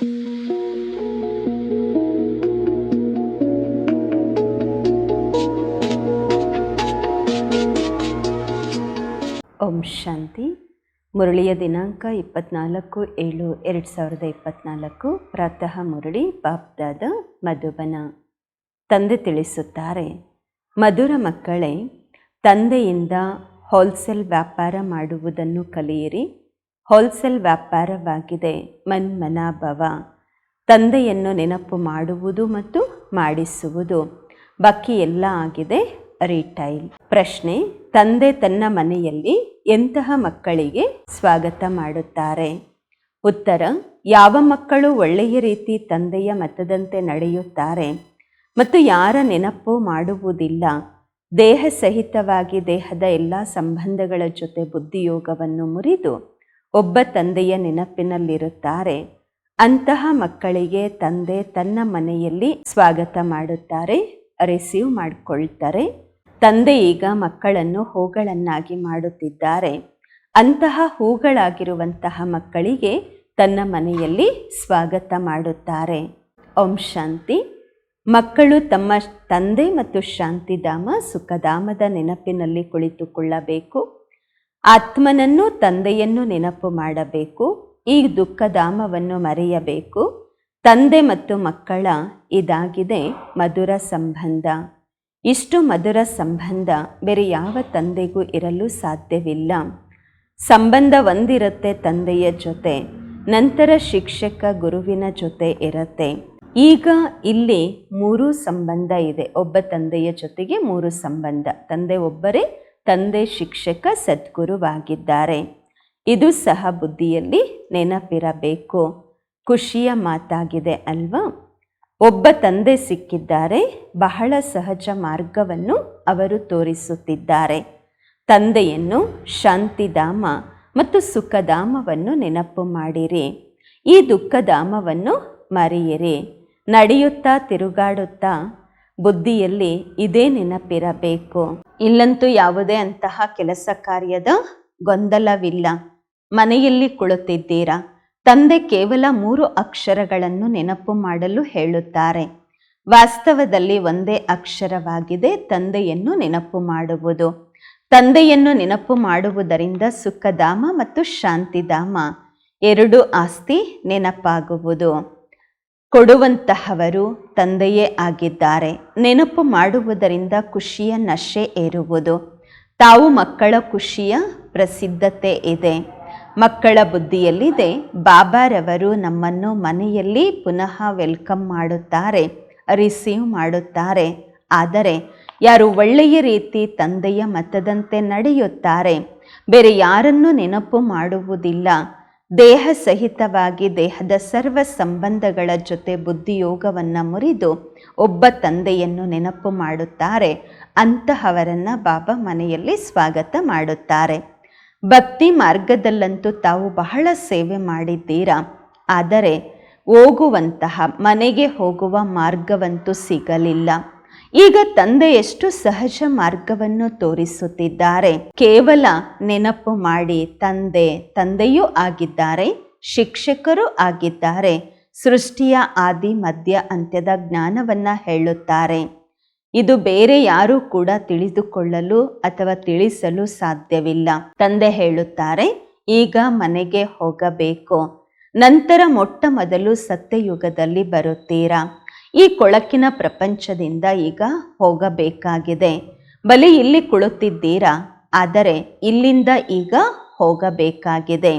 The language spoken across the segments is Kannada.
ಓಂ ಶಾಂತಿ. ಮುರಳಿಯ ದಿನಾಂಕ ಇಪ್ಪತ್ನಾಲ್ಕು ಏಳು ಎರಡು ಸಾವಿರದ ಇಪ್ಪತ್ನಾಲ್ಕು. ಪ್ರಾತಃ ಮುರಳಿ, ಬಾಪ್ದಾದ ಮಧುಬನ. ತಂದೆ ತಿಳಿಸುತ್ತಾರೆ, ಮಧುರ ಮಕ್ಕಳೇ, ತಂದೆಯಿಂದ ಹೋಲ್ಸೇಲ್ ವ್ಯಾಪಾರ ಮಾಡುವುದನ್ನು ಕಲಿಯಿರಿ. ಹೋಲ್ಸೇಲ್ ವ್ಯಾಪಾರವಾಗಿದೆ. ಮನ್ಮನಾಭವ ತಂದೆಯನ್ನು ನೆನಪು ಮಾಡುವುದು ಮತ್ತು ಮಾಡಿಸುವುದು. ಬಾಕಿ ಎಲ್ಲ ಆಗಿದೆ ರಿಟೈಲ್. ಪ್ರಶ್ನೆ, ತಂದೆ ತನ್ನ ಮನೆಯಲ್ಲಿ ಎಂತಹ ಮಕ್ಕಳಿಗೆ ಸ್ವಾಗತ ಮಾಡುತ್ತಾರೆ? ಉತ್ತರ, ಯಾವ ಮಕ್ಕಳು ಒಳ್ಳೆಯ ರೀತಿ ತಂದೆಯ ಮತದಂತೆ ನಡೆಯುತ್ತಾರೆ ಮತ್ತು ಯಾರ ನೆನಪು ಮಾಡುವುದಿಲ್ಲ? ದೇಹ ಸಹಿತವಾಗಿ ದೇಹದ ಎಲ್ಲ ಸಂಬಂಧಗಳ ಜೊತೆ ಬುದ್ಧಿಯೋಗವನ್ನು ಮುರಿದು ಒಬ್ಬ ತಂದೆಯ ನೆನಪಿನಲ್ಲಿರುತ್ತಾರೆ. ಅಂತಹ ಮಕ್ಕಳಿಗೆ ತಂದೆ ತನ್ನ ಮನೆಯಲ್ಲಿ ಸ್ವಾಗತ ಮಾಡುತ್ತಾರೆ, ರಿಸೀವ್ ಮಾಡಿಕೊಳ್ತಾರೆ. ತಂದೆ ಈಗ ಮಕ್ಕಳನ್ನು ಹೂಗಳನ್ನಾಗಿ ಮಾಡುತ್ತಿದ್ದಾರೆ. ಅಂತಹ ಹೂಗಳಾಗಿರುವಂತಹ ಮಕ್ಕಳಿಗೆ ತನ್ನ ಮನೆಯಲ್ಲಿ ಸ್ವಾಗತ ಮಾಡುತ್ತಾರೆ. ಓಂ ಶಾಂತಿ. ಮಕ್ಕಳು ತಮ್ಮ ತಂದೆ ಮತ್ತು ಶಾಂತಿಧಾಮ ಸುಖಧಾಮದ ನೆನಪಿನಲ್ಲಿ ಕುಳಿತುಕೊಳ್ಳಬೇಕು. ಆತ್ಮನನ್ನು ತಂದೆಯನ್ನು ನೆನಪು ಮಾಡಬೇಕು, ಈ ದುಃಖಧಾಮವನ್ನು ಮರೆಯಬೇಕು. ತಂದೆ ಮತ್ತು ಮಕ್ಕಳ ಇದಾಗಿದೆ ಮಧುರ ಸಂಬಂಧ. ಇಷ್ಟು ಮಧುರ ಸಂಬಂಧ ಬೇರೆ ಯಾವ ತಂದೆಗೂ ಇರಲು ಸಾಧ್ಯವಿಲ್ಲ. ಸಂಬಂಧ ಒಂದಿರುತ್ತೆ ತಂದೆಯ ಜೊತೆ, ನಂತರ ಶಿಕ್ಷಕ ಗುರುವಿನ ಜೊತೆ ಇರುತ್ತೆ. ಈಗ ಇಲ್ಲಿ ಮೂರು ಸಂಬಂಧ ಇದೆ, ಒಬ್ಬ ತಂದೆಯ ಜೊತೆಗೆ ಮೂರು ಸಂಬಂಧ. ತಂದೆ ಒಬ್ಬರೇ ತಂದೆ ಶಿಕ್ಷಕ ಸದ್ಗುರುವಾಗಿದ್ದಾರೆ. ಇದು ಸಹ ಬುದ್ಧಿಯಲ್ಲಿ ನೆನಪಿರಬೇಕು. ಖುಷಿಯ ಮಾತಾಗಿದೆ ಅಲ್ವಾ? ಒಬ್ಬ ತಂದೆ ಸಿಕ್ಕಿದ್ದಾರೆ. ಬಹಳ ಸಹಜ ಮಾರ್ಗವನ್ನು ಅವರು ತೋರಿಸುತ್ತಿದ್ದಾರೆ. ತಂದೆಯನ್ನು ಶಾಂತಿಧಾಮ ಮತ್ತು ಸುಖಧಾಮವನ್ನು ನೆನಪು ಮಾಡಿರಿ. ಈ ದುಃಖಧಾಮವನ್ನು ಮರೆಯಿರಿ. ನಡೆಯುತ್ತಾ ತಿರುಗಾಡುತ್ತಾ ಬುದ್ಧಿಯಲ್ಲಿ ಇದೇ ನೆನಪಿರಬೇಕು. ಇಲ್ಲಂತೂ ಯಾವುದೇ ಅಂತಹ ಕೆಲಸ ಕಾರ್ಯದ ಗೊಂದಲವಿಲ್ಲ. ಮನೆಯಲ್ಲಿ ಕುಳಿತಿದ್ದೀರಾ? ತಂದೆ ಕೇವಲ ಮೂರು ಅಕ್ಷರಗಳನ್ನು ನೆನಪು ಮಾಡಲು ಹೇಳುತ್ತಾರೆ. ವಾಸ್ತವದಲ್ಲಿ ಒಂದೇ ಅಕ್ಷರವಾಗಿದೆ ತಂದೆಯನ್ನು ನೆನಪು ಮಾಡುವುದು. ತಂದೆಯನ್ನು ನೆನಪು ಮಾಡುವುದರಿಂದ ಸುಖಧಾಮ ಮತ್ತು ಶಾಂತಿಧಾಮ. ಎರಡು ಆಸ್ತಿ ನೆನಪಾಗುವುದು. ಕೊಡುವಂತಹವರು ತಂದೆಯೇ ಆಗಿದ್ದಾರೆ. ನೆನಪು ಮಾಡುವುದರಿಂದ ಖುಷಿಯ ನಶೆ ಏರುವುದು. ತಾವು ಮಕ್ಕಳ ಖುಷಿಯ ಪ್ರಸಿದ್ಧತೆ ಇದೆ. ಮಕ್ಕಳ ಬುದ್ಧಿಯಲ್ಲಿದೆ. ಬಾಬಾರವರು ನಮ್ಮನ್ನು ಮನೆಯಲ್ಲಿ ಪುನಃ ವೆಲ್ಕಮ್ ಮಾಡುತ್ತಾರೆ, ರಿಸೀವ್ ಮಾಡುತ್ತಾರೆ. ಆದರೆ ಯಾರು ಒಳ್ಳೆಯ ರೀತಿ ತಂದೆಯ ಮತದಂತೆ ನಡೆಯುತ್ತಾರೆ, ಬೇರೆ ಯಾರನ್ನು ನೆನಪು ಮಾಡುವುದಿಲ್ಲ. ದೇಹ ಸಹಿತವಾಗಿ ದೇಹದ ಸರ್ವ ಸಂಬಂಧಗಳ ಜೊತೆ ಬುದ್ಧಿಯೋಗವನ್ನು ಮುರಿದು ಒಬ್ಬ ತಂದೆಯನ್ನು ನೆನಪು ಮಾಡುತ್ತಾರೆ. ಅಂತಹವರನ್ನು ಬಾಬಾ ಮನೆಯಲ್ಲಿ ಸ್ವಾಗತ ಮಾಡುತ್ತಾರೆ. ಭಕ್ತಿ ಮಾರ್ಗದಲ್ಲಂತೂ ತಾವು ಬಹಳ ಸೇವೆ ಮಾಡಿದ್ದೀರಾ? ಆದರೆ ಹೋಗುವಂತಹ ಮನೆಗೆ ಹೋಗುವ ಮಾರ್ಗವಂತೂ ಸಿಗಲಿಲ್ಲ. ಈಗ ತಂದೆ ಎಷ್ಟು ಸಹಜ ಮಾರ್ಗವನ್ನು ತೋರಿಸುತ್ತಿದ್ದಾರೆ. ಕೇವಲ ನೆನಪು ಮಾಡಿ ತಂದೆ, ತಂದೆಯೂ ಆಗಿದ್ದಾರೆ, ಶಿಕ್ಷಕರು ಆಗಿದ್ದಾರೆ, ಸೃಷ್ಟಿಯ ಆದಿ, ಮಧ್ಯ, ಅಂತ್ಯದ ಜ್ಞಾನವನ್ನ ಹೇಳುತ್ತಾರೆ. ಇದು ಬೇರೆ ಯಾರೂ ಕೂಡ ತಿಳಿದುಕೊಳ್ಳಲು ಅಥವಾ ತಿಳಿಸಲು ಸಾಧ್ಯವಿಲ್ಲ. ತಂದೆ ಹೇಳುತ್ತಾರೆ, ಈಗ ಮನೆಗೆ ಹೋಗಬೇಕು. ನಂತರ ಮೊಟ್ಟ ಮೊದಲು ಸತ್ಯಯುಗದಲ್ಲಿ ಬರುತ್ತೀರಾ? ಈ ಕೊಳಕಿನ ಪ್ರಪಂಚದಿಂದ ಈಗ ಹೋಗಬೇಕಾಗಿದೆ. ಬಲಿ ಇಲ್ಲಿ ಕುಳಿತಿದ್ದೀರಾ? ಆದರೆ ಇಲ್ಲಿಂದ ಈಗ ಹೋಗಬೇಕಾಗಿದೆ.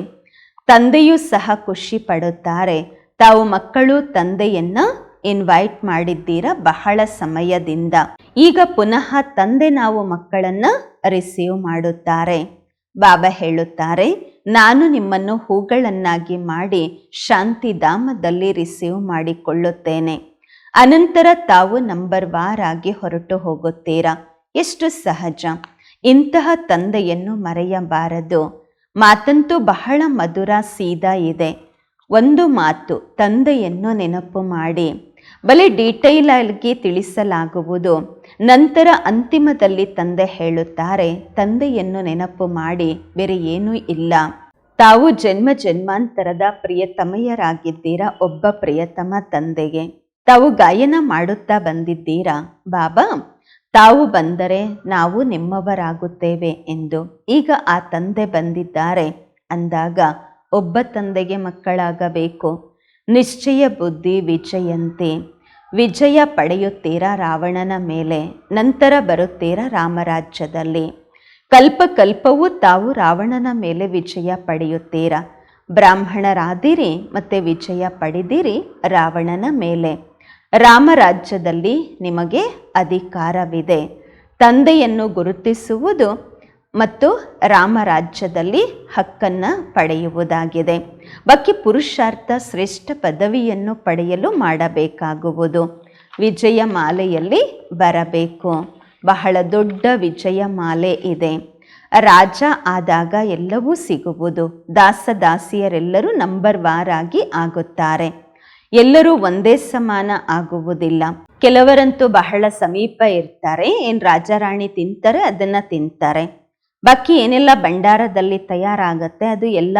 ತಂದೆಯೂ ಸಹ ಖುಷಿ ಪಡುತ್ತಾರೆ. ತಾವು ಮಕ್ಕಳು, ತಂದೆಯನ್ನ ಇನ್ವೈಟ್ ಮಾಡಿದ್ದೀರಾ ಬಹಳ ಸಮಯದಿಂದ. ಈಗ ಪುನಃ ತಂದೆ ನಾವು ಮಕ್ಕಳನ್ನ ರಿಸೀವ್ ಮಾಡುತ್ತಾರೆ. ಬಾಬಾ ಹೇಳುತ್ತಾರೆ, ನಾನು ನಿಮ್ಮನ್ನು ಹೂಗಳನ್ನಾಗಿ ಮಾಡಿ ಶಾಂತಿಧಾಮದಲ್ಲಿ ರಿಸೀವ್ ಮಾಡಿಕೊಳ್ಳುತ್ತೇನೆ. ಅನಂತರ ತಾವು ನಂಬರ್ ವಾರ್ ಆಗಿ ಹೊರಟು ಹೋಗುತ್ತೀರಾ? ಎಷ್ಟು ಸಹಜ. ಇಂತಹ ತಂದೆಯನ್ನು ಮರೆಯಬಾರದು. ಮಾತಂತೂ ಬಹಳ ಮಧುರ ಸೀದಾ ಇದೆ. ಒಂದು ಮಾತು ತಂದೆಯನ್ನು ನೆನಪು ಮಾಡಿ. ಬಲೆ ಡೀಟೈಲ್ ಆಗಿ ತಿಳಿಸಲಾಗುವುದು. ನಂತರ ಅಂತಿಮದಲ್ಲಿ ತಂದೆ ಹೇಳುತ್ತಾರೆ, ತಂದೆಯನ್ನು ನೆನಪು ಮಾಡಿ, ಬೇರೆ ಏನೂ ಇಲ್ಲ. ತಾವು ಜನ್ಮ ಜನ್ಮಾಂತರದ ಪ್ರಿಯತಮಯರಾಗಿದ್ದೀರಾ? ಒಬ್ಬ ಪ್ರಿಯತಮ ತಂದೆಗೆ. ತಾವು ಗಾಯನ ಮಾಡುತ್ತಾ ಬಂದಿದ್ದೀರಾ? ಬಾಬಾ, ತಾವು ಬಂದರೆ ನಾವು ನಿಮ್ಮವರಾಗುತ್ತೇವೆ ಎಂದು. ಈಗ ಆ ತಂದೆ ಬಂದಿದ್ದಾರೆ. ಅಂದಾಗ ಒಬ್ಬ ತಂದೆಗೆ ಮಕ್ಕಳಾಗಬೇಕು. ನಿಶ್ಚಯ ಬುದ್ಧಿ ವಿಜಯಂತಿ. ವಿಜಯ ಪಡೆಯುತ್ತೀರಾ ರಾವಣನ ಮೇಲೆ, ನಂತರ ಬರುತ್ತೀರಾ ರಾಮರಾಜ್ಯದಲ್ಲಿ. ಕಲ್ಪ ಕಲ್ಪವೂ ತಾವು ರಾವಣನ ಮೇಲೆ ವಿಜಯ ಪಡೆಯುತ್ತೀರಾ? ಬ್ರಾಹ್ಮಣರಾದಿರಿ ಮತ್ತೆ ವಿಜಯ ಪಡೆದಿರಿ ರಾವಣನ ಮೇಲೆ. ರಾಮರಾಜ್ಯದಲ್ಲಿ ನಿಮಗೆ ಅಧಿಕಾರವಿದೆ. ತಂದೆಯನ್ನು ಗುರುತಿಸುವುದು ಮತ್ತು ರಾಮರಾಜ್ಯದಲ್ಲಿ ಹಕ್ಕನ್ನು ಪಡೆಯುವುದಾಗಿದೆ. ಬಾಕಿ ಪುರುಷಾರ್ಥ ಶ್ರೇಷ್ಠ ಪದವಿಯನ್ನು ಪಡೆಯಲು ಮಾಡಬೇಕಾಗುವುದು. ವಿಜಯ ಮಾಲೆಯಲ್ಲಿ ಬರಬೇಕು. ಬಹಳ ದೊಡ್ಡ ವಿಜಯ ಮಾಲೆ ಇದೆ. ರಾಜ ಆದಾಗ ಎಲ್ಲವೂ ಸಿಗುವುದು. ದಾಸ ದಾಸಿಯರೆಲ್ಲರೂ ನಂಬರ್ ವಾರಾಗಿ ಆಗಿ ಆಗುತ್ತಾರೆ. ಎಲ್ಲರೂ ಒಂದೇ ಸಮಾನ ಆಗುವುದಿಲ್ಲ. ಕೆಲವರಂತೂ ಬಹಳ ಸಮೀಪ ಇರ್ತಾರೆ, ಏನ್ ರಾಜಾರಾಣಿ ತಿಂತಾರೆ, ಅದನ್ನ ತಿಂತಾರೆ. ಬಾಕಿ ಏನೆಲ್ಲ ಭಂಡಾರದಲ್ಲಿ ತಯಾರಾಗತ್ತೆ, ಅದು ಎಲ್ಲ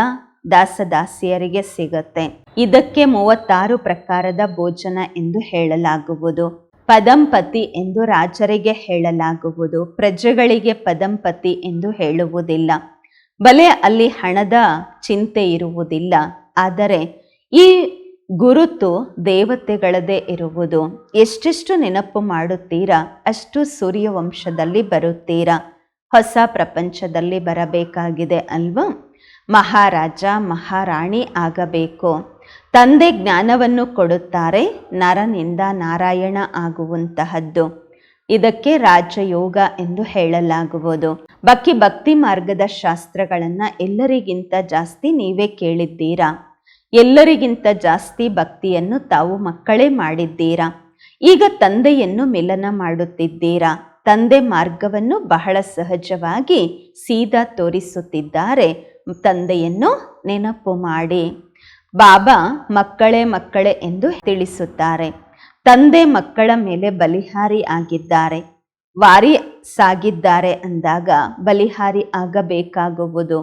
ದಾಸ ದಾಸಿಯರಿಗೆ ಸಿಗತ್ತೆ. ಇದಕ್ಕೆ ಮೂವತ್ತಾರು ಪ್ರಕಾರದ ಭೋಜನ ಎಂದು ಹೇಳಲಾಗುವುದು. ಪದಂಪತಿ ಎಂದು ರಾಜರಿಗೆ ಹೇಳಲಾಗುವುದು. ಪ್ರಜೆಗಳಿಗೆ ಪದಂಪತಿ ಎಂದು ಹೇಳುವುದಿಲ್ಲ. ಬಲೆ ಅಲ್ಲಿ ಹಣದ ಚಿಂತೆ ಇರುವುದಿಲ್ಲ. ಆದರೆ ಈ ಗುರುತು ದೇವತೆಗಳದೇ ಇರುವುದು. ಎಷ್ಟೆಷ್ಟು ನೆನಪು ಮಾಡುತ್ತೀರಾ? ಅಷ್ಟು ಸೂರ್ಯವಂಶದಲ್ಲಿ ಬರುತ್ತೀರಾ? ಹೊಸ ಪ್ರಪಂಚದಲ್ಲಿ ಬರಬೇಕಾಗಿದೆ ಅಲ್ವಾ? ಮಹಾರಾಜ, ಮಹಾರಾಣಿ ಆಗಬೇಕು. ತಂದೆ ಜ್ಞಾನವನ್ನು ಕೊಡುತ್ತಾರೆ, ನರನಿಂದ ನಾರಾಯಣ ಆಗುವಂತಹದ್ದು. ಇದಕ್ಕೆ ರಾಜಯೋಗ ಎಂದು ಹೇಳಲಾಗುವುದು. ಬಕ್ಕಿ ಭಕ್ತಿ ಮಾರ್ಗದ ಶಾಸ್ತ್ರಗಳನ್ನು ಎಲ್ಲರಿಗಿಂತ ಜಾಸ್ತಿ ನೀವೇ ಕೇಳಿದ್ದೀರಾ? ಎಲ್ಲರಿಗಿಂತ ಜಾಸ್ತಿ ಭಕ್ತಿಯನ್ನು ತಾವು ಮಕ್ಕಳೇ ಮಾಡಿದ್ದೀರಾ? ಈಗ ತಂದೆಯನ್ನು ಮಿಲನ ಮಾಡುತ್ತಿದ್ದೀರಾ? ತಂದೆ ಮಾರ್ಗವನ್ನು ಬಹಳ ಸಹಜವಾಗಿ ಸೀದಾ ತೋರಿಸುತ್ತಿದ್ದಾರೆ. ತಂದೆಯನ್ನು ನೆನಪು ಮಾಡಿ. ಬಾಬಾ ಮಕ್ಕಳೇ ಮಕ್ಕಳೇ ಎಂದು ತಿಳಿಸುತ್ತಾರೆ. ತಂದೆ ಮಕ್ಕಳ ಮೇಲೆ ಬಲಿಹಾರಿ ಆಗಿದ್ದಾರೆ. ವಾರಿ ಸಾಗಿದ್ದಾರೆ ಅಂದಾಗ ಬಲಿಹಾರಿ ಆಗಬೇಕಾಗುವುದು.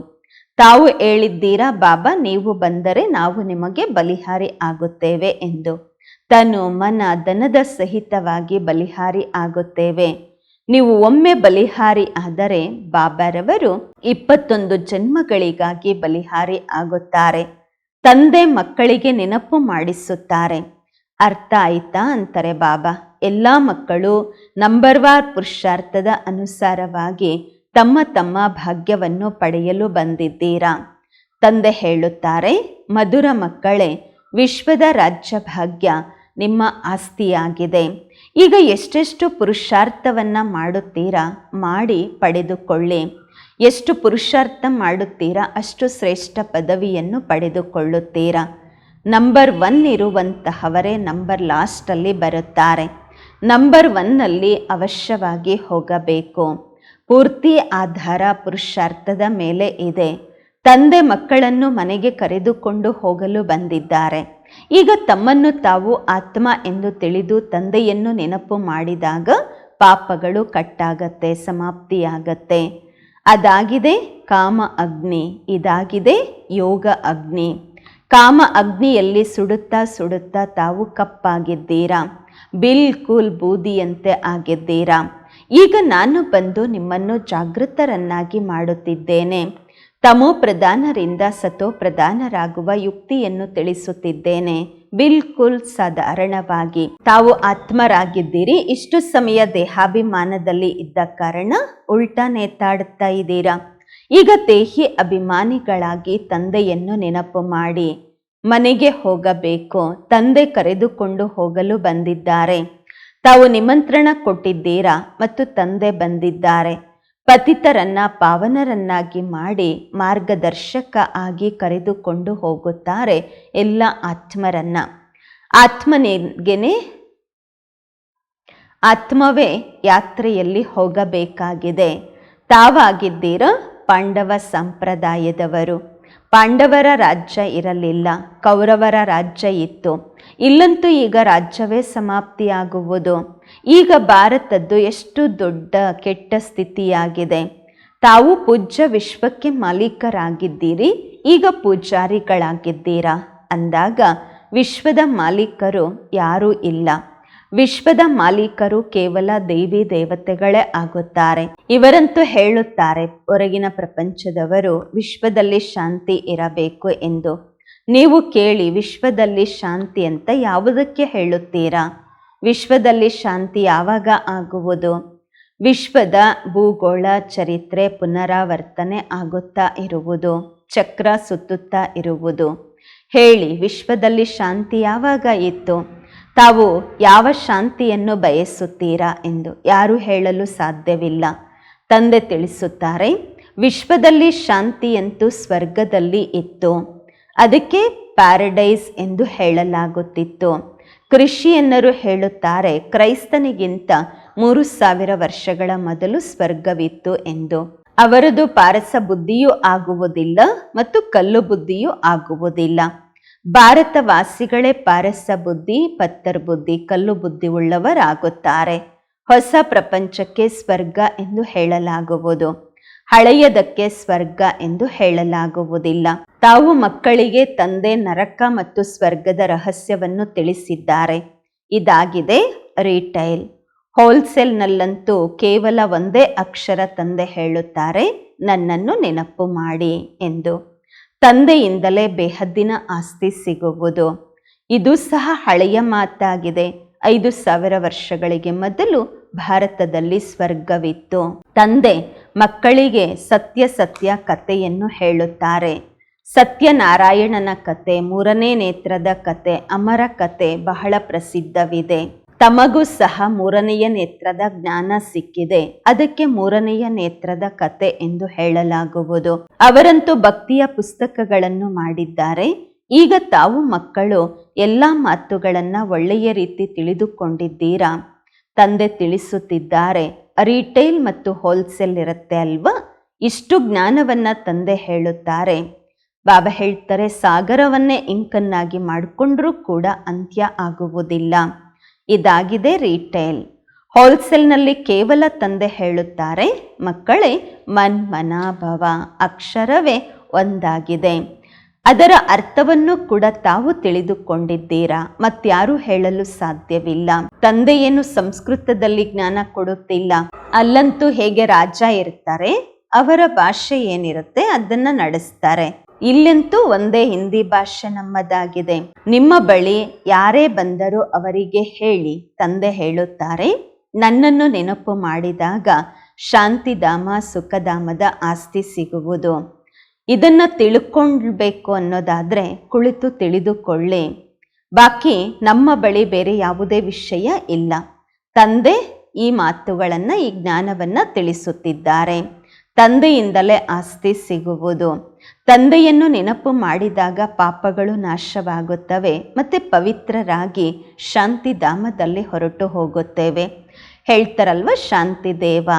ತಾವು ಹೇಳಿದ್ದೀರಾ, ಬಾಬಾ, ನೀವು ಬಂದರೆ ನಾವು ನಿಮಗೆ ಬಲಿಹಾರಿ ಆಗುತ್ತೇವೆ ಎಂದು. ತನು ಮನ ದನದ ಸಹಿತವಾಗಿ ಬಲಿಹಾರಿ ಆಗುತ್ತೇವೆ. ನೀವು ಒಮ್ಮೆ ಬಲಿಹಾರಿ ಆದರೆ ಬಾಬಾರವರು ಇಪ್ಪತ್ತೊಂದು ಜನ್ಮಗಳಿಗಾಗಿ ಬಲಿಹಾರಿ ಆಗುತ್ತಾರೆ. ತಂದೆ ಮಕ್ಕಳಿಗೆ ನೆನಪು ಮಾಡಿಸುತ್ತಾರೆ. ಅರ್ಥ ಆಯ್ತಾ ಅಂತಾರೆ, ಬಾಬಾ, ಎಲ್ಲ ಮಕ್ಕಳು ನಂಬರ್ ವಾರ್ ಪುರುಷಾರ್ಥದ ಅನುಸಾರವಾಗಿ ತಮ್ಮ ತಮ್ಮ ಭಾಗ್ಯವನ್ನು ಪಡೆಯಲು ಬಂದಿದ್ದೀರಾ? ತಂದೆ ಹೇಳುತ್ತಾರೆ, ಮಧುರ ಮಕ್ಕಳೇ, ವಿಶ್ವದ ರಾಜ್ಯ ಭಾಗ್ಯ ನಿಮ್ಮ ಆಸ್ತಿಯಾಗಿದೆ. ಈಗ ಎಷ್ಟೆಷ್ಟು ಪುರುಷಾರ್ಥವನ್ನು ಮಾಡುತ್ತೀರಾ? ಮಾಡಿ ಪಡೆದುಕೊಳ್ಳಿ. ಎಷ್ಟು ಪುರುಷಾರ್ಥ ಮಾಡುತ್ತೀರಾ? ಅಷ್ಟು ಶ್ರೇಷ್ಠ ಪದವಿಯನ್ನು ಪಡೆದುಕೊಳ್ಳುತ್ತೀರಾ? ನಂಬರ್ ಒನ್ ಇರುವಂತಹವರೇ ನಂಬರ್ ಲಾಸ್ಟಲ್ಲಿ ಬರುತ್ತಾರೆ. ನಂಬರ್ ಒನ್ನಲ್ಲಿ ಅವಶ್ಯವಾಗಿ ಹೋಗಬೇಕು. ಪೂರ್ತಿ ಆಧಾರ ಪುರುಷಾರ್ಥದ ಮೇಲೆ ಇದೆ. ತಂದೆ ಮಕ್ಕಳನ್ನು ಮನೆಗೆ ಕರೆದುಕೊಂಡು ಹೋಗಲು ಬಂದಿದ್ದಾರೆ. ಈಗ ತಮ್ಮನ್ನು ತಾವು ಆತ್ಮ ಎಂದು ತಿಳಿದು ತಂದೆಯನ್ನು ನೆನಪು ಮಾಡಿದಾಗ ಪಾಪಗಳು ಕಟ್ಟಾಗತ್ತೆ, ಸಮಾಪ್ತಿಯಾಗತ್ತೆ. ಅದಾಗಿದೆ ಕಾಮ ಅಗ್ನಿ, ಇದಾಗಿದೆ ಯೋಗ ಅಗ್ನಿ. ಕಾಮ ಅಗ್ನಿಯಲ್ಲಿ ಸುಡುತ್ತಾ ಸುಡುತ್ತಾ ತಾವು ಕಪ್ಪಾಗಿದ್ದೀರಾ? ಬಿಲ್ಕುಲ್ ಬೂದಿಯಂತೆ ಆಗಿದ್ದೀರಾ? ಈಗ ನಾನು ಬಂದು ನಿಮ್ಮನ್ನು ಜಾಗೃತರನ್ನಾಗಿ ಮಾಡುತ್ತಿದ್ದೇನೆ. ತಮೋ ಪ್ರಧಾನರಿಂದ ಸತೋ ಪ್ರಧಾನರಾಗುವ ಯುಕ್ತಿಯನ್ನು ತಿಳಿಸುತ್ತಿದ್ದೇನೆ. ಬಿಲ್ಕುಲ್ ಸಾಧಾರಣವಾಗಿ. ತಾವು ಆತ್ಮರಾಗಿದ್ದೀರಿ. ಇಷ್ಟು ಸಮಯ ದೇಹಾಭಿಮಾನದಲ್ಲಿ ಇದ್ದ ಕಾರಣ ಉಲ್ಟಾ ನೇತಾಡುತ್ತಾ ಇದ್ದೀರಾ? ಈಗ ದೇಹಿ ಅಭಿಮಾನಿಗಳಾಗಿ ತಂದೆಯನ್ನು ನೆನಪು ಮಾಡಿ. ಮನೆಗೆ ಹೋಗಬೇಕು. ತಂದೆ ಕರೆದುಕೊಂಡು ಹೋಗಲು ಬಂದಿದ್ದಾರೆ. ತಾವು ನಿಮಂತ್ರಣ ಕೊಟ್ಟಿದ್ದೀರಾ ಮತ್ತು ತಂದೆ ಬಂದಿದ್ದಾರೆ. ಪತಿತರನ್ನ ಪಾವನರನ್ನಾಗಿ ಮಾಡಿ ಮಾರ್ಗದರ್ಶಕ ಆಗಿ ಕರೆದುಕೊಂಡು ಹೋಗುತ್ತಾರೆ ಎಲ್ಲ ಆತ್ಮರನ್ನ. ಆತ್ಮನಿಗೆನೆ ಆತ್ಮವೇ ಯಾತ್ರೆಯಲ್ಲಿ ಹೋಗಬೇಕಾಗಿದೆ. ತಾವಾಗಿದ್ದೀರ ಪಾಂಡವ ಸಂಪ್ರದಾಯದವರು. ಪಾಂಡವರ ರಾಜ್ಯ ಇರಲಿಲ್ಲ, ಕೌರವರ ರಾಜ್ಯ ಇತ್ತು. ಇಲ್ಲಂತೂ ಈಗ ರಾಜ್ಯವೇ ಸಮಾಪ್ತಿಯಾಗುವುದು. ಈಗ ಭಾರತದ್ದು ಎಷ್ಟು ದೊಡ್ಡ, ಕೆಟ್ಟ ಸ್ಥಿತಿಯಾಗಿದೆ. ತಾವು ಪೂಜ್ಯ ವಿಶ್ವಕ್ಕೆ ಮಾಲೀಕರಾಗಿದ್ದೀರಿ, ಈಗ ಪೂಜಾರಿಗಳಾಗಿದ್ದೀರಾ? ಅಂದಾಗ ವಿಶ್ವದ ಮಾಲೀಕರು ಯಾರೂ ಇಲ್ಲ. ವಿಶ್ವದ ಮಾಲೀಕರು ಕೇವಲ ದೇವಿ ದೇವತೆಗಳೇ ಆಗುತ್ತಾರೆ. ಇವರಂತೂ ಹೇಳುತ್ತಾರೆ, ಹೊರಗಿನ ಪ್ರಪಂಚದವರು ವಿಶ್ವದಲ್ಲಿ ಶಾಂತಿ ಇರಬೇಕು ಎಂದು. ನೀವು ಕೇಳಿ ವಿಶ್ವದಲ್ಲಿ ಶಾಂತಿ ಅಂತ ಯಾವುದಕ್ಕೆ ಹೇಳುತ್ತೀರಾ? ವಿಶ್ವದಲ್ಲಿ ಶಾಂತಿ ಯಾವಾಗ ಆಗುವುದು? ವಿಶ್ವದ ಭೂಗೋಳ ಚರಿತ್ರೆ ಪುನರಾವರ್ತನೆ ಆಗುತ್ತಾ ಇರುವುದು? ಚಕ್ರ ಸುತ್ತುತ್ತಾ ಇರುವುದು? ಹೇಳಿ ವಿಶ್ವದಲ್ಲಿ ಶಾಂತಿ ಯಾವಾಗ ಇತ್ತು? ತಾವು ಯಾವ ಶಾಂತಿಯನ್ನು ಬಯಸುತ್ತೀರಾ ಎಂದು ಯಾರು ಹೇಳಲು ಸಾಧ್ಯವಿಲ್ಲ. ತಂದೆ ತಿಳಿಸುತ್ತಾರೆ, ವಿಶ್ವದಲ್ಲಿ ಶಾಂತಿಯಂತೂ ಸ್ವರ್ಗದಲ್ಲಿ ಇತ್ತು. ಅದಕ್ಕೆ ಪ್ಯಾರಡೈಸ್ ಎಂದು ಹೇಳಲಾಗುತ್ತಿತ್ತು. ಕೃಷಿಯನ್ನರು ಹೇಳುತ್ತಾರೆ, ಕ್ರೈಸ್ತನಿಗಿಂತ ಮೂರು ಸಾವಿರ ವರ್ಷಗಳ ಮೊದಲು ಸ್ವರ್ಗವಿತ್ತು ಎಂದು. ಅವರದು ಪಾರಸ ಬುದ್ಧಿಯೂ ಆಗುವುದಿಲ್ಲ ಮತ್ತು ಕಲ್ಲು ಬುದ್ಧಿಯೂ ಆಗುವುದಿಲ್ಲ. ಭಾರತವಾಸಿಗಳೇ ಪಾರಸ ಬುದ್ಧಿ, ಪತ್ತರ್ ಬುದ್ಧಿ, ಕಲ್ಲು ಬುದ್ಧಿ ಉಳ್ಳವರಾಗುತ್ತಾರೆ. ಹೊಸ ಪ್ರಪಂಚಕ್ಕೆ ಸ್ವರ್ಗ ಎಂದು ಹೇಳಲಾಗುವುದು. ಹಳೆಯದಕ್ಕೆ ಸ್ವರ್ಗ ಎಂದು ಹೇಳಲಾಗುವುದಿಲ್ಲ. ತಾವು ಮಕ್ಕಳಿಗೆ ತಂದೆ ನರಕ ಮತ್ತು ಸ್ವರ್ಗದ ರಹಸ್ಯವನ್ನು ತಿಳಿಸಿದ್ದಾರೆ. ಇದಾಗಿದೆ ರೀಟೈಲ್. ಹೋಲ್ಸೇಲ್ನಲ್ಲಂತೂ ಕೇವಲ ಒಂದೇ ಅಕ್ಷರ ತಂದೆ ಹೇಳುತ್ತಾರೆ, ನನ್ನನ್ನು ನೆನಪು ಮಾಡಿ ಎಂದು. ತಂದೆಯಿಂದಲೇ ಬೇಹದ್ದಿನ ಆಸ್ತಿ ಸಿಗುವುದು. ಇದು ಸಹ ಹಳೆಯ ಮಾತಾಗಿದೆ. ಐದು ಸಾವಿರ ವರ್ಷಗಳಿಗೆ ಮೊದಲು ಭಾರತದಲ್ಲಿ ಸ್ವರ್ಗವಿತ್ತು. ತಂದೆ ಮಕ್ಕಳಿಗೆ ಸತ್ಯ ಸತ್ಯ ಕಥೆಯನ್ನು ಹೇಳುತ್ತಾರೆ. ಸತ್ಯನಾರಾಯಣನ ಕತೆ ಮೂರನೇ ನೇತ್ರದ ಕತೆ ಅಮರ ಕತೆ ಬಹಳ ಪ್ರಸಿದ್ಧವಿದೆ. ತಮಗೂ ಸಹ ಮೂರನೆಯ ನೇತ್ರದ ಜ್ಞಾನ ಸಿಕ್ಕಿದೆ. ಅದಕ್ಕೆ ಮೂರನೆಯ ನೇತ್ರದ ಕತೆ ಎಂದು ಹೇಳಲಾಗುವುದು. ಅವರಂತೂ ಭಕ್ತಿಯ ಪುಸ್ತಕಗಳನ್ನು ಮಾಡಿದ್ದಾರೆ. ಈಗ ತಾವು ಮಕ್ಕಳು, ಎಲ್ಲ ಮಾತುಗಳನ್ನು ಒಳ್ಳೆಯ ರೀತಿ ತಿಳಿದುಕೊಂಡಿದ್ದೀರಾ? ತಂದೆ ತಿಳಿಸುತ್ತಿದ್ದಾರೆ. ರಿಟೇಲ್ ಮತ್ತು ಹೋಲ್ಸೇಲ್ ಇರುತ್ತೆ ಅಲ್ವಾ? ಇಷ್ಟು ಜ್ಞಾನವನ್ನ ತಂದೆ ಹೇಳುತ್ತಾರೆ. ಬಾಬಾ ಹೇಳ್ತಾರೆ, ಸಾಗರವನ್ನೇ ಇಂಕನ್ನಾಗಿ ಮಾಡಿಕೊಂಡ್ರೂ ಕೂಡ ಅಂತ್ಯ ಆಗುವುದಿಲ್ಲ. ಇದಾಗಿದೆ ರೀಟೇಲ್. ಹೋಲ್ಸೇಲ್ನಲ್ಲಿ ಕೇವಲ ತಂದೆ ಹೇಳುತ್ತಾರೆ, ಮಕ್ಕಳೇ ಮನ್ ಮನಾಭವ ಭವ ಅಕ್ಷರವೇ ಒಂದಾಗಿದೆ. ಅದರ ಅರ್ಥವನ್ನು ಕೂಡ ತಾವು ತಿಳಿದುಕೊಂಡಿದ್ದೀರಾ? ಮತ್ತಾರು ಹೇಳಲು ಸಾಧ್ಯವಿಲ್ಲ. ತಂದೆಯೇನು ಸಂಸ್ಕೃತದಲ್ಲಿ ಜ್ಞಾನ ಕೊಡುತ್ತಿಲ್ಲ. ಅಲ್ಲಂತೂ ಹೇಗೆ ರಾಜ ಇರ್ತಾರೆ ಅವರ ಭಾಷೆ ಏನಿರುತ್ತೆ ಅದನ್ನ ನಡೆಸ್ತಾರೆ. ಇಲ್ಲಂತೂ ಒಂದೇ ಹಿಂದಿ ಭಾಷೆ ನಮ್ಮದಾಗಿದೆ. ನಿಮ್ಮ ಬಳಿ ಯಾರೇ ಬಂದರೂ ಅವರಿಗೆ ಹೇಳಿ, ತಂದೆ ಹೇಳುತ್ತಾರೆ, ನನ್ನನ್ನು ನೆನಪು ಮಾಡಿದಾಗ ಶಾಂತಿಧಾಮ, ಸುಖಧಾಮದ ಆಸ್ತಿ ಸಿಗುವುದು. ಇದನ್ನ ತಿಳ್ಕೊಳ್ಬೇಕು ಅನ್ನೋದಾದರೆ ಕುಳಿತು ತಿಳಿದುಕೊಳ್ಳಿ. ಬಾಕಿ ನಮ್ಮ ಬಳಿ ಬೇರೆ ಯಾವುದೇ ವಿಷಯ ಇಲ್ಲ. ತಂದೆ ಈ ಮಾತುಗಳನ್ನು, ಈ ಜ್ಞಾನವನ್ನು ತಿಳಿಸುತ್ತಿದ್ದಾರೆ. ತಂದೆಯಿಂದಲೇ ಆಸ್ತಿ ಸಿಗುವುದು. ತಂದೆಯನ್ನು ನೆನಪು ಮಾಡಿದಾಗ ಪಾಪಗಳು ನಾಶವಾಗುತ್ತವೆ, ಮತ್ತು ಪವಿತ್ರರಾಗಿ ಶಾಂತಿಧಾಮದಲ್ಲಿ ಹೊರಟು ಹೋಗುತ್ತೇವೆ. ಹೇಳ್ತಾರಲ್ವ, ಶಾಂತಿ ದೇವ.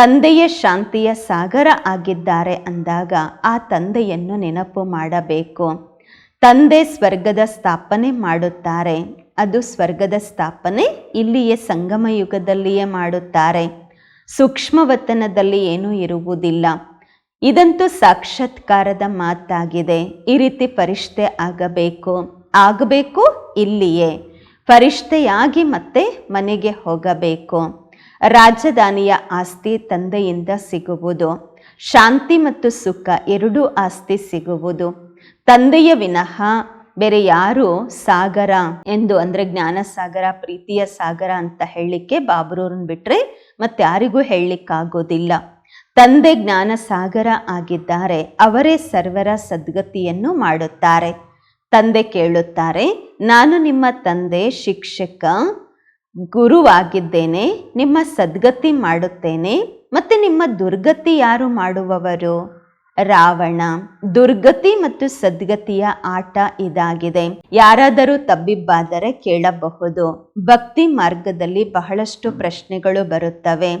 ತಂದೆಯ ಶಾಂತಿಯ ಸಾಗರ ಆಗಿದ್ದಾರೆ ಅಂದಾಗ ಆ ತಂದೆಯನ್ನು ನೆನಪು ಮಾಡಬೇಕು. ತಂದೆ ಸ್ವರ್ಗದ ಸ್ಥಾಪನೆ ಮಾಡುತ್ತಾರೆ. ಅದು ಸ್ವರ್ಗದ ಸ್ಥಾಪನೆ ಇಲ್ಲಿಯೇ ಸಂಗಮ ಯುಗದಲ್ಲಿಯೇ ಮಾಡುತ್ತಾರೆ. ಸೂಕ್ಷ್ಮವತನದಲ್ಲಿ ಏನೂ ಇರುವುದಿಲ್ಲ. ಇದಂತೂ ಸಾಕ್ಷಾತ್ಕಾರದ ಮಾತಾಗಿದೆ. ಈ ರೀತಿ ಪರಿಷ್ಠೆ ಆಗಬೇಕು. ಆಗಬೇಕು ಇಲ್ಲಿಯೇ. ಪರಿಷ್ಠೆಯಾಗಿ ಮತ್ತೆ ಮನೆಗೆ ಹೋಗಬೇಕು. ರಾಜಧಾನಿಯ ಆಸ್ತಿ ತಂದೆಯಿಂದ ಸಿಗುವುದು. ಶಾಂತಿ ಮತ್ತು ಸುಖ ಎರಡೂ ಆಸ್ತಿ ಸಿಗುವುದು. ತಂದೆಯ ವಿನಃ ಬೇರೆ ಯಾರು ಸಾಗರ ಎಂದು ಅಂದ್ರೆ ಜ್ಞಾನ ಸಾಗರ ಪ್ರೀತಿಯ ಸಾಗರ ಅಂತ ಹೇಳಲಿಕ್ಕೆ ಬಾಬ್ರೂರನ್ ಬಿಟ್ರೆ ಮತ್ತೆ ಯಾರಿಗೂ ಹೇಳಲಿಕ್ಕಾಗೋದಿಲ್ಲ. ತಂದೆ ಜ್ಞಾನ ಸಾಗರ ಆಗಿದ್ದಾರೆ, ಅವರೇ ಸರ್ವರ ಸದ್ಗತಿಯನ್ನು ಮಾಡುತ್ತಾರೆ. ತಂದೆ ಕೇಳುತ್ತಾರೆ, ನಾನು ನಿಮ್ಮ ತಂದೆ, ಶಿಕ್ಷಕ ಗುರುವಾಗಿದ್ದೇನೆ, ನಿಮ್ಮ ಸದ್ಗತಿ ಮಾಡುತ್ತೇನೆ, ಮತ್ತು ನಿಮ್ಮ ದುರ್ಗತಿ ಯಾರು ಮಾಡುವವರು? ರಾವಣ, ದುರ್ಗತಿ ಮತ್ತು ಸದ್ಗತಿಯ ಆಟ ಇದಾಗಿದೆ. ಯಾರಾದರೂ ತಬ್ಬಿಬ್ಬಾದರೆ ಕೇಳಬಹುದು. ಭಕ್ತಿ ಮಾರ್ಗದಲ್ಲಿ ಬಹಳಷ್ಟು ಪ್ರಶ್ನೆಗಳು ಬರುತ್ತವೆ.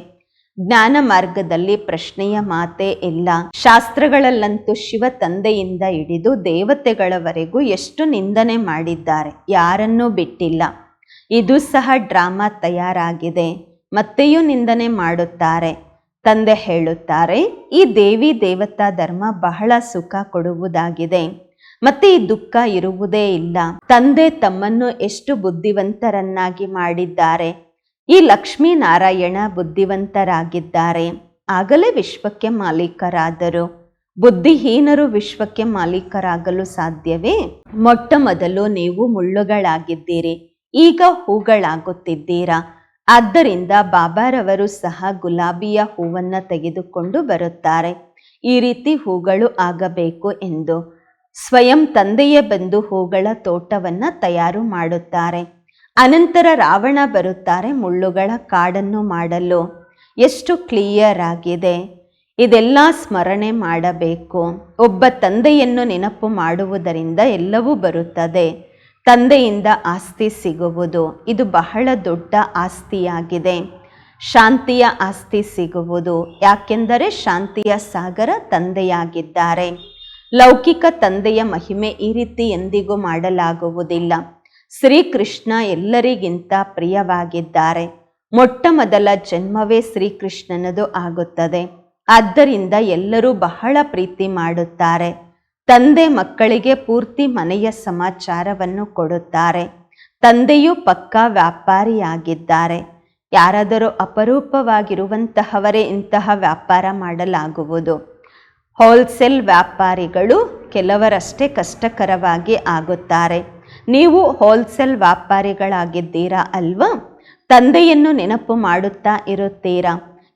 ಜ್ಞಾನ ಮಾರ್ಗದಲ್ಲಿ ಪ್ರಶ್ನೆಯ ಮಾತೇ ಇಲ್ಲ. ಶಾಸ್ತ್ರಗಳಲ್ಲಂತೂ ಶಿವ ತಂದೆಯಿಂದ ಹಿಡಿದು ದೇವತೆಗಳವರೆಗೂ ಎಷ್ಟು ನಿಂದನೆ ಮಾಡಿದ್ದಾರೆ, ಯಾರನ್ನೂ ಬಿಟ್ಟಿಲ್ಲ. ಇದು ಸಹ ಡ್ರಾಮಾ ತಯಾರಾಗಿದೆ. ಮತ್ತೆಯೂ ನಿಂದನೆ ಮಾಡುತ್ತಾರೆ. ತಂದೆ ಹೇಳುತ್ತಾರೆ, ಈ ದೇವಿ ದೇವತಾ ಧರ್ಮ ಬಹಳ ಸುಖ ಕೊಡುವುದಾಗಿದೆ. ಮತ್ತೆ ಈ ದುಃಖ ಇರುವುದೇ ಇಲ್ಲ. ತಂದೆ ತಮ್ಮನ್ನು ಎಷ್ಟು ಬುದ್ಧಿವಂತರನ್ನಾಗಿ ಮಾಡಿದ್ದಾರೆ. ಈ ಲಕ್ಷ್ಮೀನಾರಾಯಣ ಬುದ್ಧಿವಂತರಾಗಿದ್ದಾರೆ. ಆಗಲೇ ವಿಶ್ವಕ್ಕೆ ಮಾಲೀಕರಾದರು. ಬುದ್ಧಿಹೀನರು ವಿಶ್ವಕ್ಕೆ ಮಾಲೀಕರಾಗಲು ಸಾಧ್ಯವೇ? ಮೊಟ್ಟ ಮೊದಲು ನೀವು ಮುಳ್ಳುಗಳಾಗಿದ್ದೀರಿ. ಈಗ ಹೂಗಳಾಗುತ್ತಿದ್ದೀರಾ? ಆದ್ದರಿಂದ ಬಾಬಾರವರು ಸಹ ಗುಲಾಬಿಯ ಹೂವನ್ನು ತೆಗೆದುಕೊಂಡು ಬರುತ್ತಾರೆ. ಈ ರೀತಿ ಹೂಗಳು ಆಗಬೇಕು ಎಂದು ಸ್ವಯಂ ತಂದೆಯೇ ಬಂದು ಹೂಗಳ ತೋಟವನ್ನು ತಯಾರು ಮಾಡುತ್ತಾರೆ. ಅನಂತರ ರಾವಣ ಬರುತ್ತಾರೆ ಮುಳ್ಳುಗಳ ಕಾಡನ್ನು ಮಾಡಲು. ಎಷ್ಟು ಕ್ಲಿಯರ್ ಆಗಿದೆ? ಇದೆಲ್ಲ ಸ್ಮರಣೆ ಮಾಡಬೇಕು. ಒಬ್ಬ ತಂದೆಯನ್ನು ನೆನಪು ಮಾಡುವುದರಿಂದ ಎಲ್ಲವೂ ಬರುತ್ತದೆ. ತಂದೆಯಿಂದ ಆಸ್ತಿ ಸಿಗುವುದು. ಇದು ಬಹಳ ದೊಡ್ಡ ಆಸ್ತಿಯಾಗಿದೆ. ಶಾಂತಿಯ ಆಸ್ತಿ ಸಿಗುವುದು. ಯಾಕೆಂದರೆ ಶಾಂತಿಯ ಸಾಗರ ತಂದೆಯಾಗಿದ್ದಾರೆ. ಲೌಕಿಕ ತಂದೆಯ ಮಹಿಮೆ ಈ ರೀತಿ ಎಂದಿಗೂ ಮಾಡಲಾಗುವುದಿಲ್ಲ. ಶ್ರೀಕೃಷ್ಣ ಎಲ್ಲರಿಗಿಂತ ಪ್ರಿಯವಾಗಿದ್ದಾರೆ. ಮೊಟ್ಟ ಮೊದಲ ಜನ್ಮವೇ ಶ್ರೀಕೃಷ್ಣನದು ಆಗುತ್ತದೆ. ಆದ್ದರಿಂದ ಎಲ್ಲರೂ ಬಹಳ ಪ್ರೀತಿ ಮಾಡುತ್ತಾರೆ. ತಂದೆ ಮಕ್ಕಳಿಗೆ ಪೂರ್ತಿ ಮನೆಯ ಸಮಾಚಾರವನ್ನು ಕೊಡುತ್ತಾರೆ. ತಂದೆಯು ಪಕ್ಕಾ ವ್ಯಾಪಾರಿಯಾಗಿದ್ದಾರೆ. ಯಾರಾದರೂ ಅಪರೂಪವಾಗಿರುವಂತಹವರೇ ಇಂತಹ ವ್ಯಾಪಾರ ಮಾಡಲಾಗುವುದು. ಹೋಲ್ಸೇಲ್ ವ್ಯಾಪಾರಿಗಳು ಕೆಲವರಷ್ಟೇ ಕಷ್ಟಕರವಾಗಿ ಆಗುತ್ತಾರೆ. ನೀವು ಹೋಲ್ಸೇಲ್ ವ್ಯಾಪಾರಿಗಳಾಗಿದ್ದೀರಾ ಅಲ್ವಾ? ತಂದೆಯನ್ನು ನೆನಪು ಮಾಡುತ್ತಾ ಇರುತ್ತೀರಾ?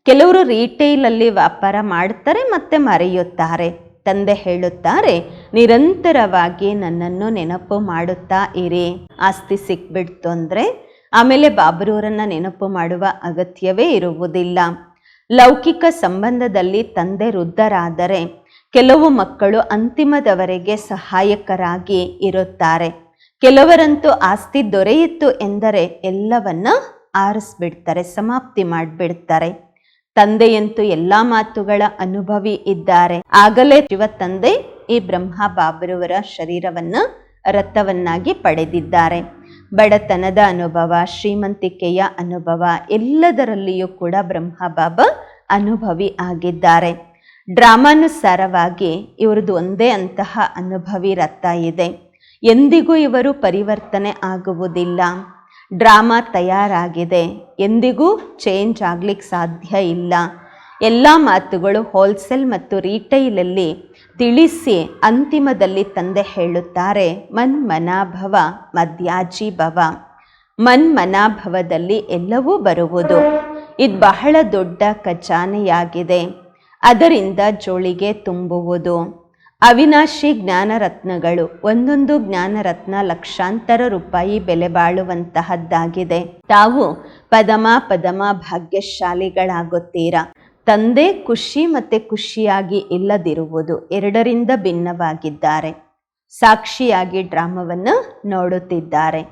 ಕೆಲವರು ರಿಟೇಲಲ್ಲಿ ವ್ಯಾಪಾರ ಮಾಡ್ತಾರೆ ಮತ್ತೆ ಮರೆಯುತ್ತಾರೆ. ತಂದೆ ಹೇಳುತ್ತಾರೆ, ನಿರಂತರವಾಗಿ ನನ್ನನ್ನು ನೆನಪು ಮಾಡುತ್ತಾ ಇರಿ. ಆಸ್ತಿ ಸಿಕ್ಬಿಡ್ತು ಅಂದರೆ, ಆಮೇಲೆ ಬಾಬ್ರೂರನ್ನ ನೆನಪು ಮಾಡುವ ಅಗತ್ಯವೇ ಇರುವುದಿಲ್ಲ. ಲೌಕಿಕ ಸಂಬಂಧದಲ್ಲಿ ತಂದೆ ವೃದ್ಧರಾದರೆ, ಕೆಲವು ಮಕ್ಕಳು ಅಂತಿಮದವರೆಗೆ ಸಹಾಯಕರಾಗಿ ಇರುತ್ತಾರೆ. ಕೆಲವರಂತೂ ಆಸ್ತಿ ದೊರೆಯಿತು ಎಂದರೆ ಎಲ್ಲವನ್ನ ಆರಿಸ್ಬಿಡ್ತಾರೆ, ಸಮಾಪ್ತಿ ಮಾಡಿಬಿಡ್ತಾರೆ. ತಂದೆಯಂತೂ ಎಲ್ಲಾ ಮಾತುಗಳ ಅನುಭವಿ ಇದ್ದಾರೆ. ಆಗಲೇ ಶಿವ ತಂದೆ ಈ ಬ್ರಹ್ಮ ಬಾಬರುವರ ಶರೀರವನ್ನ ರಥವನ್ನಾಗಿ ಪಡೆದಿದ್ದಾರೆ. ಬಡತನದ ಅನುಭವ, ಶ್ರೀಮಂತಿಕೆಯ ಅನುಭವ ಎಲ್ಲದರಲ್ಲಿಯೂ ಕೂಡ ಬ್ರಹ್ಮ ಬಾಬ ಅನುಭವಿ ಆಗಿದ್ದಾರೆ. ಡ್ರಾಮಾನುಸಾರವಾಗಿ ಇವ್ರದ್ದು ಒಂದೇ ಅಂತಹ ಅನುಭವಿ ರಥ ಇದೆ. ಎಂದಿಗೂ ಇವರು ಪರಿವರ್ತನೆ ಆಗುವುದಿಲ್ಲ. ಡ್ರಾಮಾ ತಯಾರಾಗಿದೆ. ಎಂದಿಗೂ ಚೇಂಜ್ ಆಗ್ಲಿಕ್ಕೆ ಸಾಧ್ಯ ಇಲ್ಲ. ಎಲ್ಲ ಮಾತುಗಳು ಹೋಲ್ಸೇಲ್ ಮತ್ತು ರೀಟೈಲಲ್ಲಿ ತಿಳಿಸಿ ಅಂತಿಮದಲ್ಲಿ ತಂದೆ ಹೇಳುತ್ತಾರೆ ಮನ್ ಮನಾಭವ ಮದ್ಯಾಜಿ ಭವ. ಮನ್ ಮನಾಭವದಲ್ಲಿ ಎಲ್ಲವೂ ಬರುವುದು. ಇದು ಬಹಳ ದೊಡ್ಡ ಖಜಾನೆಯಾಗಿದೆ. ಅದರಿಂದ ಜೋಳಿಗೆ ತುಂಬುವುದು. ಅವಿನಾಶಿ ಜ್ಞಾನರತ್ನಗಳು ಒಂದೊಂದು ಜ್ಞಾನರತ್ನ ಲಕ್ಷಾಂತರ ರೂಪಾಯಿ ಬೆಲೆ ಬಾಳುವಂತಹದ್ದಾಗಿದೆ. ತಾವು ಪದಮ ಪದಮ ಭಾಗ್ಯಶಾಲಿಗಳಾಗುತ್ತೀರಾ? ತಂದೆ ಖುಷಿ ಮತ್ತೆ ಖುಷಿಯಾಗಿ ಇಲ್ಲದಿರುವುದು ಎರಡರಿಂದ ಭಿನ್ನವಾಗಿದ್ದಾರೆ. ಸಾಕ್ಷಿಯಾಗಿ ಡ್ರಾಮವನ್ನು ನೋಡುತ್ತಿದ್ದಾರೆ.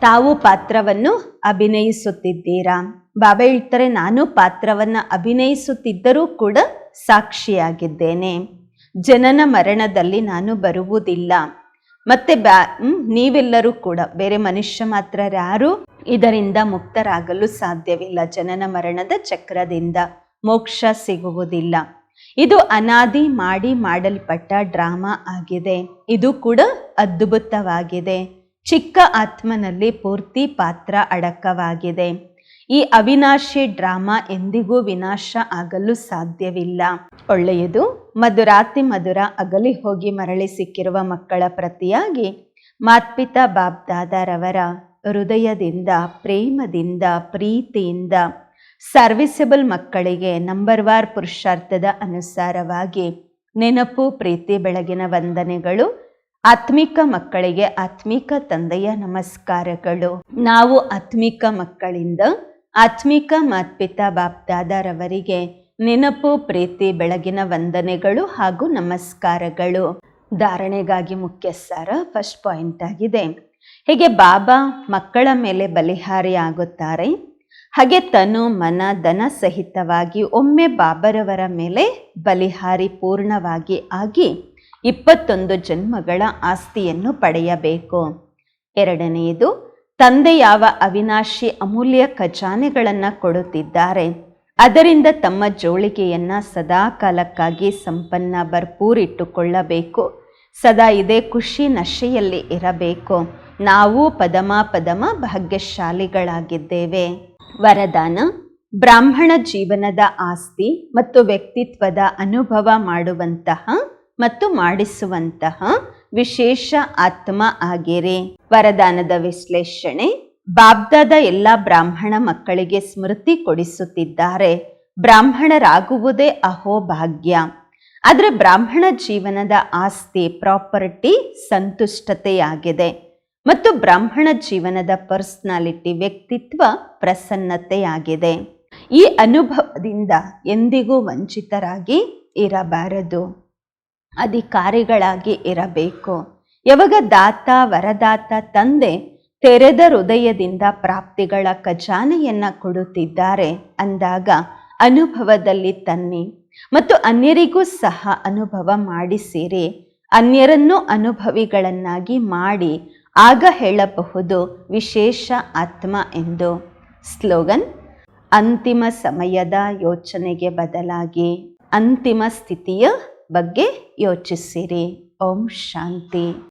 ತಾವು ಪಾತ್ರವನ್ನು ಅಭಿನಯಿಸುತ್ತಿದ್ದೀರಾ? ಬಾಬಾ ಹೇಳ್ತಾರೆ, ನಾನು ಪಾತ್ರವನ್ನು ಅಭಿನಯಿಸುತ್ತಿದ್ದರೂ ಕೂಡ ಸಾಕ್ಷಿಯಾಗಿದ್ದೇನೆ. ಜನನ ಮರಣದಲ್ಲಿ ನಾನು ಬರುವುದಿಲ್ಲ. ಮತ್ತೆ ಬ್ಯಾ ನೀವೆಲ್ಲರೂ ಕೂಡ, ಬೇರೆ ಮನುಷ್ಯ ಮಾತ್ರ ಯಾರು ಇದರಿಂದ ಮುಕ್ತರಾಗಲು ಸಾಧ್ಯವಿಲ್ಲ. ಜನನ ಮರಣದ ಚಕ್ರದಿಂದ ಮೋಕ್ಷ ಸಿಗುವುದಿಲ್ಲ. ಇದು ಅನಾದಿ ಮಾಡಿ ಮಾಡಲ್ಪಟ್ಟ ಡ್ರಾಮಾ ಆಗಿದೆ. ಇದು ಕೂಡ ಅದ್ಭುತವಾಗಿದೆ. ಚಿಕ್ಕ ಆತ್ಮನಲ್ಲಿ ಪೂರ್ತಿ ಪಾತ್ರ ಅಡಕವಾಗಿದೆ. ಈ ಅವಿನಾಶಿ ಡ್ರಾಮಾ ಎಂದಿಗೂ ವಿನಾಶ ಆಗಲು ಸಾಧ್ಯವಿಲ್ಲ. ಒಳ್ಳೆಯದು, ಮಧುರಾತಿ ಮಧುರ ಅಗಲಿ ಹೋಗಿ ಮರಳಿ ಸಿಕ್ಕಿರುವ ಮಕ್ಕಳ ಪ್ರತಿಯಾಗಿ ಮಾತ್ಪಿತಾ ಬಾಬ್ದಾದರವರ ಹೃದಯದಿಂದ, ಪ್ರೇಮದಿಂದ, ಪ್ರೀತಿಯಿಂದ ಸರ್ವಿಸಬಲ್ ಮಕ್ಕಳಿಗೆ ನಂಬರ್ ವಾರ್ ಪುರುಷಾರ್ಥದ ಅನುಸಾರವಾಗಿ ನೆನಪು, ಪ್ರೀತಿ, ಬೆಳಗಿನ ವಂದನೆಗಳು, ಆತ್ಮಿಕ ಮಕ್ಕಳಿಗೆ ಆತ್ಮಿಕ ತಂದೆಯ ನಮಸ್ಕಾರಗಳು. ನಾವು ಆತ್ಮಿಕ ಮಕ್ಕಳಿಂದ ಆತ್ಮಿಕ ಮಾತ್ಪಿತಾ ಬಾಪ್ದಾದರವರಿಗೆ ನೆನಪು, ಪ್ರೀತಿ, ಬೆಳಗಿನ ವಂದನೆಗಳು ಹಾಗೂ ನಮಸ್ಕಾರಗಳು. ಧಾರಣೆಗಾಗಿ ಮುಖ್ಯ ಸಾರ ಫಸ್ಟ್ ಪಾಯಿಂಟ್ ಆಗಿದೆ. ಹೀಗೆ ಬಾಬಾ ಮಕ್ಕಳ ಮೇಲೆ ಬಲಿಹಾರಿ ಆಗುತ್ತಾರೆ. ಹಾಗೆ ತನು ಮನ, ಧನ ಸಹಿತವಾಗಿ ಒಮ್ಮೆ ಬಾಬರವರ ಮೇಲೆ ಬಲಿಹಾರಿ ಪೂರ್ಣವಾಗಿ ಆಗಿ ಇಪ್ಪತ್ತೊಂದು ಜನ್ಮಗಳ ಆಸ್ತಿಯನ್ನು ಪಡೆಯಬೇಕು. ಎರಡನೆಯದು ತಂದೆ ಯಾವ ಅವಿನಾಶಿ ಅಮೂಲ್ಯ ಖಜಾನೆಗಳನ್ನು ಕೊಡುತ್ತಿದ್ದಾರೆ? ಅದರಿಂದ ತಮ್ಮ ಜೋಳಿಗೆಯನ್ನು ಸದಾ ಕಾಲಕ್ಕಾಗಿ ಸಂಪನ್ನ ಭರ್ಪೂರಿಟ್ಟುಕೊಳ್ಳಬೇಕು ಸದಾ ಇದೇ ಖುಷಿ ನಶೆಯಲ್ಲಿ ಇರಬೇಕು. ನಾವು ಪದಮ ಪದಮ ಭಾಗ್ಯಶಾಲಿಗಳಾಗಿದ್ದೇವೆ. ವರದಾನ, ಬ್ರಾಹ್ಮಣ ಜೀವನದ ಆಸ್ತಿ ಮತ್ತು ವ್ಯಕ್ತಿತ್ವದ ಅನುಭವ ಮಾಡುವಂತಹ ಮತ್ತು ಮಾಡಿಸುವಂತಹ ವಿಶೇಷ ಆತ್ಮ ಆಗಿರಿ. ವರದಾನದ ವಿಶ್ಲೇಷಣೆ, ಬಾಬ್ದಾದ ಎಲ್ಲ ಬ್ರಾಹ್ಮಣ ಮಕ್ಕಳಿಗೆ ಸ್ಮೃತಿ ಕೊಡಿಸುತ್ತಿದ್ದಾರೆ. ಬ್ರಾಹ್ಮಣರಾಗುವುದೇ ಅಹೋಭಾಗ್ಯ ಆದರೆ ಬ್ರಾಹ್ಮಣ ಜೀವನದ ಆಸ್ತಿ, ಪ್ರಾಪರ್ಟಿ ಸಂತುಷ್ಟತೆಯಾಗಿದೆ. ಮತ್ತು ಬ್ರಾಹ್ಮಣ ಜೀವನದ ಪರ್ಸ್ನಾಲಿಟಿ, ವ್ಯಕ್ತಿತ್ವ ಪ್ರಸನ್ನತೆಯಾಗಿದೆ. ಈ ಅನುಭವದಿಂದ ಎಂದಿಗೂ ವಂಚಿತರಾಗಿ ಇರಬಾರದು. ಅಧಿಕಾರಿಗಳಾಗಿ ಇರಬೇಕು. ಯಾವಾಗ ದಾತ, ವರದಾತ, ತಂದೆ ತೆರೆದ ಹೃದಯದಿಂದ ಪ್ರಾಪ್ತಿಗಳ ಖಜಾನೆಯನ್ನು ಕೊಡುತ್ತಿದ್ದಾರೆ ಅಂದಾಗ ಅನುಭವದಲ್ಲಿ ತನ್ನಿ. ಮತ್ತು ಅನ್ಯರಿಗೂ ಸಹ ಅನುಭವ ಮಾಡಿಸಿರಿ. ಅನ್ಯರನ್ನು ಅನುಭವಿಗಳನ್ನಾಗಿ ಮಾಡಿ ಆಗ ಹೇಳಬಹುದು ವಿಶೇಷ ಆತ್ಮ ಎಂದು. ಸ್ಲೋಗನ್, ಅಂತಿಮ ಸಮಯದ ಯೋಚನೆಗೆ ಬದಲಾಗಿ ಅಂತಿಮ ಸ್ಥಿತಿಯ ಬಗ್ಗೆ ಯೋಚಿಸಿರಿ. ಓಂ ಶಾಂತಿ.